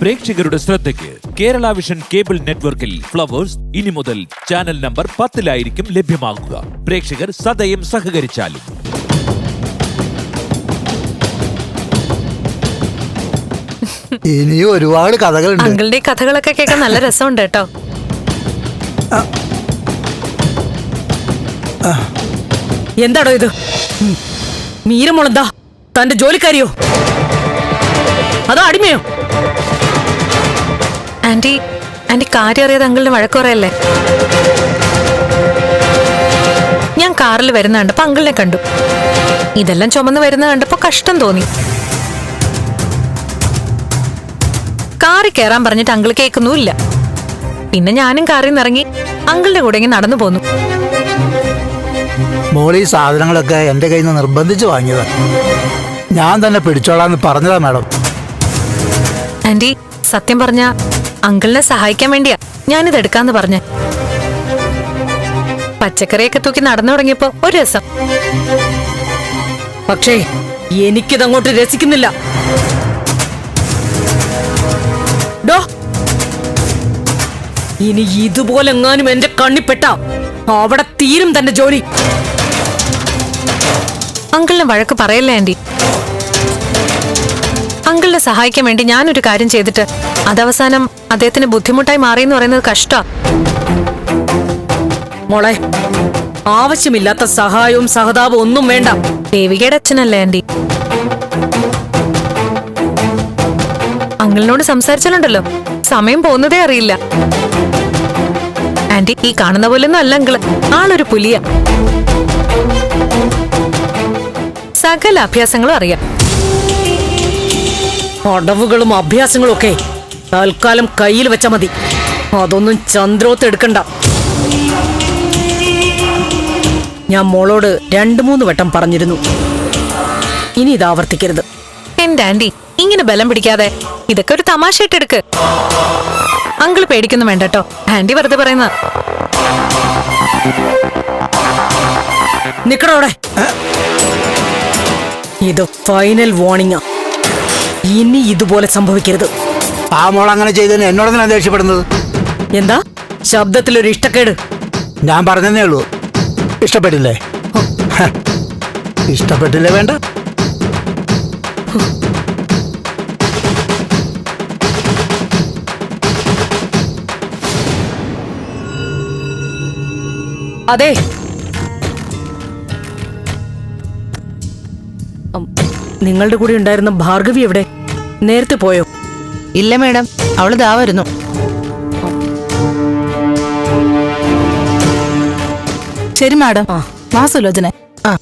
പ്രേക്ഷകരുടെ ശ്രദ്ധയ്ക്ക് Kerala vision cable നെറ്റ്വർക്കിൽ ഫ്ലവേഴ്സ് ഇനി മുതൽ ചാനൽ നമ്പർ പത്തിലായിരിക്കും ലഭ്യമാകുക പ്രേക്ഷകർ സദയം സഹകരിച്ചാലും. ഇനിയും ഒരുപാട് കഥകളുണ്ട്. അങ്കിളുടെ ഈ കഥകളൊക്കെ കേൾക്കാൻ നല്ല രസമുണ്ട് കേട്ടോ. എന്താടോ ഇത്? മീരമുളന്താ മീരമോളെന്താ തന്റെ ജോലിക്കാരിയോ? അതോ അടിമയോ? ആന്റി ആന്റി കാര്യം അറിയാതെ അങ്കിളിന് വഴക്കുറയല്ലേ ഞാൻ കാറിൽ വരുന്ന കണ്ടപ്പോ അങ്കിളിനെ കണ്ടു. ഇതെല്ലാം ചുമന്ന് വരുന്ന കണ്ടപ്പോ കഷ്ടം തോന്നി. കാറിൽ കയറാൻ പറഞ്ഞിട്ട് അങ്കിൾ കേൾക്കുന്നുമില്ല. പിന്നെ ഞാനും കാറിൽ നിന്ന് ഇറങ്ങി അങ്കിളിന്റെ കൂടെ ഇങ്ങനെ നടന്നു പോന്നു. മോളീ സാധനങ്ങളൊക്കെ എന്റെ കയ്യിൽ നിന്ന് നിർബന്ധിച്ച് വാങ്ങിയതാ. ഞാൻ തന്നെ പിടിച്ചോളാന്ന് പറഞ്ഞതാ മാഡം. ആന്റി സത്യം പറഞ്ഞ അങ്കിളിനെ സഹായിക്കാൻ വേണ്ടിയാ. ഞാനിത് എടുക്കാന്ന് പറഞ്ഞ. പച്ചക്കറിയൊക്കെ തൂക്കി നടന്നു തുടങ്ങിയപ്പോ ഒരു രസം. പക്ഷേ എനിക്കിതങ്ങോട്ട് രസിക്കുന്നില്ല. ഡോ. ഇനി ഇതുപോലെ എങ്ങാനും എന്റെ കണ്ണിപ്പെട്ട അവിടെ തീരും തന്റെ ജോലി. അങ്കിളിന് വഴക്ക് പറയല്ലേ ആന്റി? അങ്കിളിനെ സഹായിക്കാൻ വേണ്ടി ഞാനൊരു കാര്യം ചെയ്തിട്ട് അതവസാനം അദ്ദേഹത്തിന് ബുദ്ധിമുട്ടായി മാറിയെന്ന് പറയുന്നത് കഷ്ടാ. മോളെ ആവശ്യമില്ലാത്ത സഹായവും സഹതാപവും ഒന്നും വേണ്ട. ദേവികയുടെ അച്ഛനല്ലേ ആന്റി? അങ്കിളിനോട് സംസാരിച്ചാലുണ്ടല്ലോ. സമയം പോകുന്നതേ അറിയില്ല. ആന്റി ഈ കാണുന്ന പോലൊന്നും അല്ല അങ്കിൾ. ആളൊരു പുലിയ. സകല അഭ്യാസങ്ങളും അറിയാം. അടവുകളും അഭ്യാസങ്ങളും ഒക്കെ തൽക്കാലം കയ്യിൽ വെച്ച മതി. അതൊന്നും ചന്ദ്രോത്ത് എടുക്കണ്ട. ഞാൻ മോളോട് രണ്ടു മൂന്ന് വട്ടം പറഞ്ഞിരുന്നു. ഇനി ഇത് ആവർത്തിക്കരുത്. എന്റെ ആന്റി ഇങ്ങനെ ബലം പിടിക്കാതെ ഇതൊക്കെ ഒരു തമാശ ഇട്ടെടുക്ക് അങ്കിൾ പേടിക്കുന്നു വേണ്ടട്ടോ. ആന്റി വെറുതെ പറയുന്ന. നിക്കടോടെ ഇത് ഫൈനൽ വാർണിംഗാ ഇനി ഇതുപോലെ സംഭവിക്കരുത്. ആ മോൾ അങ്ങനെ ചെയ്തതിന് എന്നോടൊന്നും ദേഷ്യപ്പെടുന്നത്? എന്താ? ശബ്ദത്തിലൊരു ഇഷ്ടക്കേട്. ഞാൻ പറഞ്ഞതേ ഉള്ളൂ. ഇഷ്ടപ്പെട്ടില്ലേ? ഇഷ്ടപ്പെട്ടില്ലേ വേണ്ട? അതെ നിങ്ങളുടെ കൂടെ ഉണ്ടായിരുന്ന ഭാർഗവി എവിടെ? നേരത്തെ പോയോ? ഇല്ല മേഡം. അവൾ ദാ വരുന്നു. ശരി മാഡം. ആ. വാ സുലോചന ആ.